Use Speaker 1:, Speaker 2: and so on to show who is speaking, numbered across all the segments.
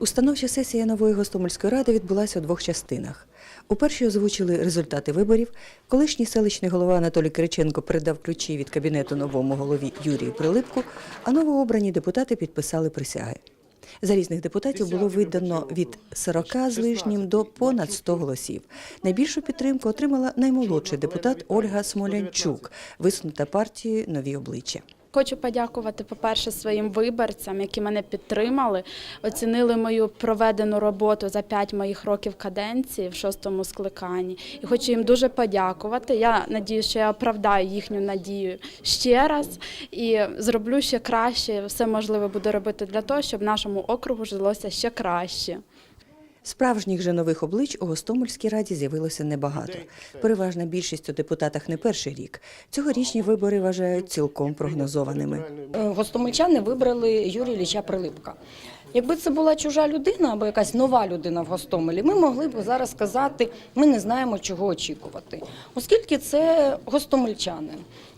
Speaker 1: Установча сесія нової Гостомельської ради відбулася у двох частинах. У першій озвучили результати виборів. Колишній селищний голова Анатолій Кириченко передав ключі від кабінету новому голові Юрію Прилипку, а новообрані депутати підписали присяги. За різних депутатів було видано від 40 з лишнім до понад 100 голосів. Найбільшу підтримку отримала наймолодший депутат Ольга Смолянчук, висунута партією нові обличчя.
Speaker 2: Хочу подякувати, по-перше, своїм виборцям, які мене підтримали, оцінили мою проведену роботу за п'ять моїх років каденції в шостому скликанні. І хочу їм дуже подякувати. Я надію, що я оправдаю їхню надію ще раз і зроблю ще краще. Все можливе буду робити для того, щоб нашому округу жилося ще краще.
Speaker 1: Справжніх же нових облич у Гостомельській раді з'явилося небагато. Переважна більшість у депутатах не перший рік. Цьогорічні вибори вважають цілком прогнозованими.
Speaker 3: Е, Гостомельчани вибрали Юрія Ілліча Прилипка. Якби це була чужа людина або якась нова людина в Гостомелі, ми могли б зараз сказати, ми не знаємо, чого очікувати. Оскільки це гостомельчани,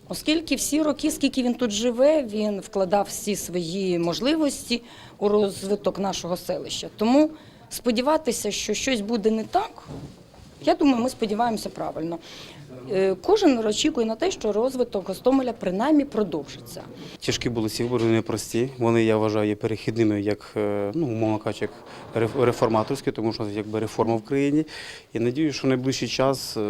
Speaker 3: оскільки всі роки, скільки він тут живе, він вкладав всі свої можливості у розвиток нашого селища. Тому сподіватися, що щось буде не так, я думаю, ми сподіваємося правильно. Е, Кожен очікує на те, що розвиток Гостомеля принаймні продовжиться.
Speaker 4: Тяжкі були ці вибори непрості. Вони, я вважаю, є перехідними, як е, ну, умовно кажучи, як реф- реформаторські, тому що якби реформа в країні. І надію, що в найближчий час е,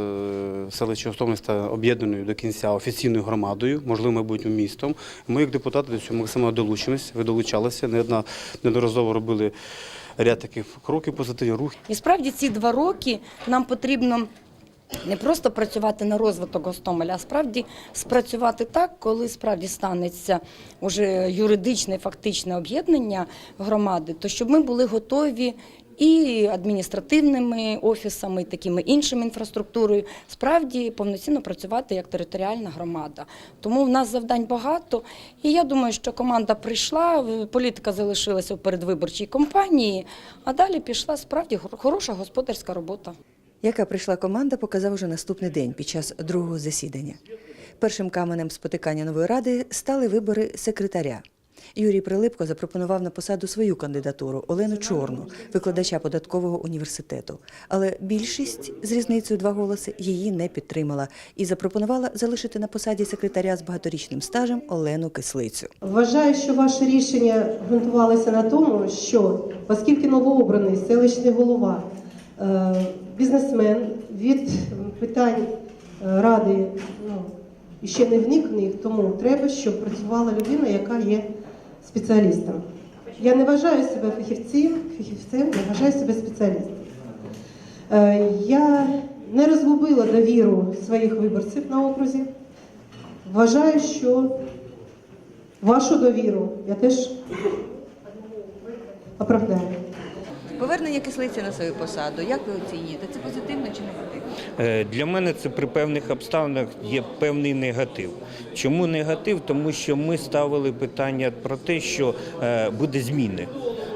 Speaker 4: селище Гостомель стане об'єднаною до кінця офіційною громадою, можливо, майбутнім містом. Ми, як депутати, до цього максимально долучимось. Ви долучалися. Не одна неодноразово робили ряд таких кроків позитивних рух.
Speaker 3: І справді ці два роки нам потрібно не просто працювати на розвиток Гостомеля, а справді спрацювати так, коли справді станеться уже юридичне, фактичне об'єднання громади, то щоб ми були готові. І адміністративними офісами, такими іншими інфраструктурою, справді повноцінно працювати як територіальна громада. Тому в нас завдань багато. І я думаю, що команда прийшла, політика залишилася у передвиборчій кампанії, а далі пішла справді хороша господарська робота.
Speaker 1: Яка прийшла команда, показав уже наступний день під час другого засідання. Першим каменем спотикання нової ради стали вибори секретаря. Юрій Прилипко запропонував на посаду свою кандидатуру Олену Чорну, викладача податкового університету. Але більшість з різницею два голоси її не підтримала і запропонувала залишити на посаді секретаря з багаторічним стажем Олену Кислицю.
Speaker 5: Вважаю, що ваше рішення ґрунтувалося на тому, що оскільки новообраний селищний голова, е, бізнесмен від питань е, ради ну, ще не вник тому треба, щоб працювала людина, яка є спеціалістом. Я не вважаю себе фахівцем, фахівцем, я вважаю себе спеціалістом. Е, Я не розгубила довіру своїх виборців на окрузі. Вважаю, що Вашу довіру я теж оправдаю.
Speaker 1: Повернення кислиці на свою посаду. Як ви оцінюєте? Це позитивно чи негативно?
Speaker 6: Е, Для мене це при певних обставинах є певний негатив. Чому негатив? Тому що ми ставили питання про те, що е, буде зміни.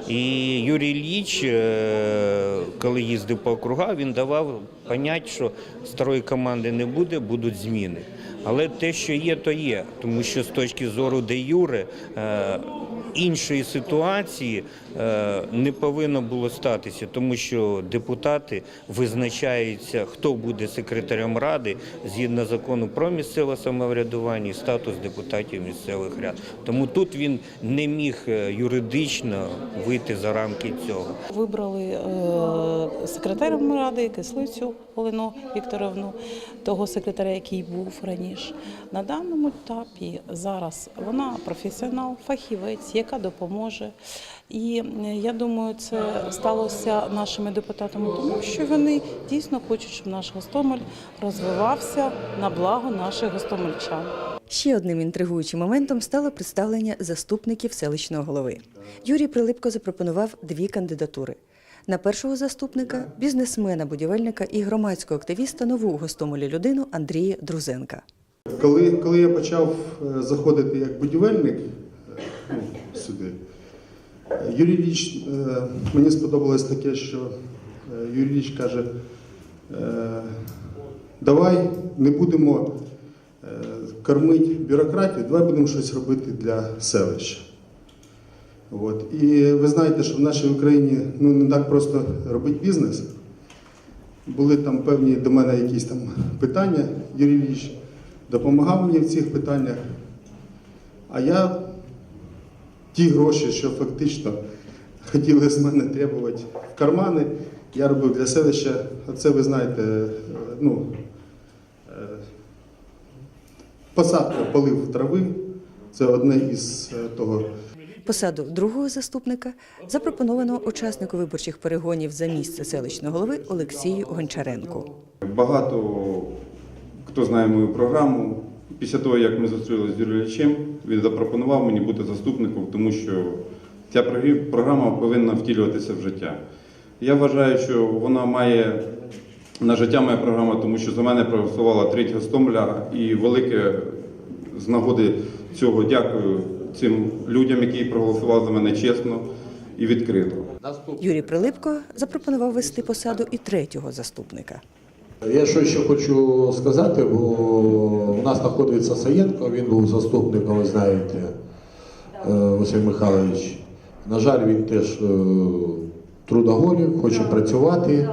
Speaker 6: І Юрій Ільїч, е, коли їздив по округах, він давав понять, що старої команди не буде, будуть зміни. Але те, що є, то є, тому що з точки зору де Юре іншої ситуації е, не повинно було статися, тому що депутати визначаються, хто буде секретарем ради згідно закону про місцеве самоврядування і статус депутатів місцевих рад. Тому тут він не міг е, юридично вийти за рамки цього.
Speaker 7: Вибрали е, секретарем ради Кислицю Олену Вікторовну, того секретаря, який був раніше. На даному етапі зараз вона професіонал, фахівець, яка допоможе. І е, я думаю, це сталося нашими депутатами, тому що вони дійсно хочуть, щоб наш Гостомель розвивався на благо наших гостомельчан.
Speaker 1: Ще одним інтригуючим моментом стало представлення заступників селищного голови. Юрій Прилипко запропонував дві кандидатури. На першого заступника бізнесмена, будівельника і громадського активіста нову у Гостомелі людину Андрія Друзенка.
Speaker 8: Коли, коли я почав е, заходити як будівельник е, ну, сюди, Юрій е, мені сподобалось таке, що е, Юрій Ілліч каже, е, давай не будемо кормити бюрократію, давай будемо щось робити для селища. От. І ви знаєте, що в нашій Україні ну, не так просто робити бізнес. Були там певні до мене якісь там питання, Юрій Ілліч допомагав мені в цих питаннях. А я ті гроші, що фактично хотіли з мене требувати в кармани, я робив для селища. А це ви знаєте, е, ну, е, посадка полив трави. Це одне із е, того.
Speaker 1: Посаду другого заступника запропоновано учаснику виборчих перегонів за місце селищного голови Олексію Гончаренку.
Speaker 9: Багато хто знає мою програму. Після того, як ми зустрілися з Юрієм Іллічем, він запропонував мені бути заступником, тому що ця програма повинна втілюватися в життя. Я вважаю, що вона має на життя моя програма, тому що за мене проголосувала треть Гостомеля і велике з нагоди цього дякую цим людям, які проголосували за мене чесно і відкрито.
Speaker 1: Юрій Прилипко запропонував вести посаду і третього заступника.
Speaker 10: Я що ще хочу сказати, бо у нас знаходиться Саєнко, він був заступником, ви знаєте, е, Василь Михайлович. На жаль, він теж е, трудоголік, хоче працювати.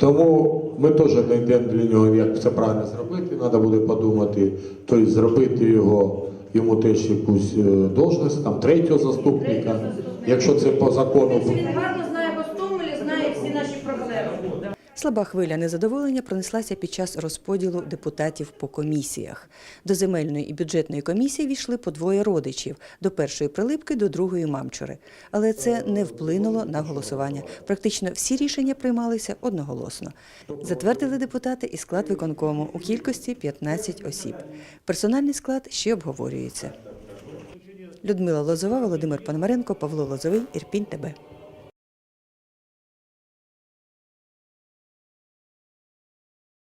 Speaker 10: Тому ми теж знайдемо для нього, як це правильно зробити. Треба буде подумати, тобто зробити його, йому теж якусь е, должність, там третього заступника. Якщо це по закону.
Speaker 3: Він гарно знає Гостомелі, знає всі наші проблеми.
Speaker 1: Слаба хвиля незадоволення пронеслася під час розподілу депутатів по комісіях. До земельної і бюджетної комісії війшли по двоє родичів до першої прилипки, до другої мамчури. Але це не вплинуло на голосування. Практично всі рішення приймалися одноголосно. Затвердили депутати і склад виконкому у кількості 15 осіб. Персональний склад ще обговорюється. Людмила Лозова, Володимир Пономаренко, Павло Лозовий, Ірпінь ТБ.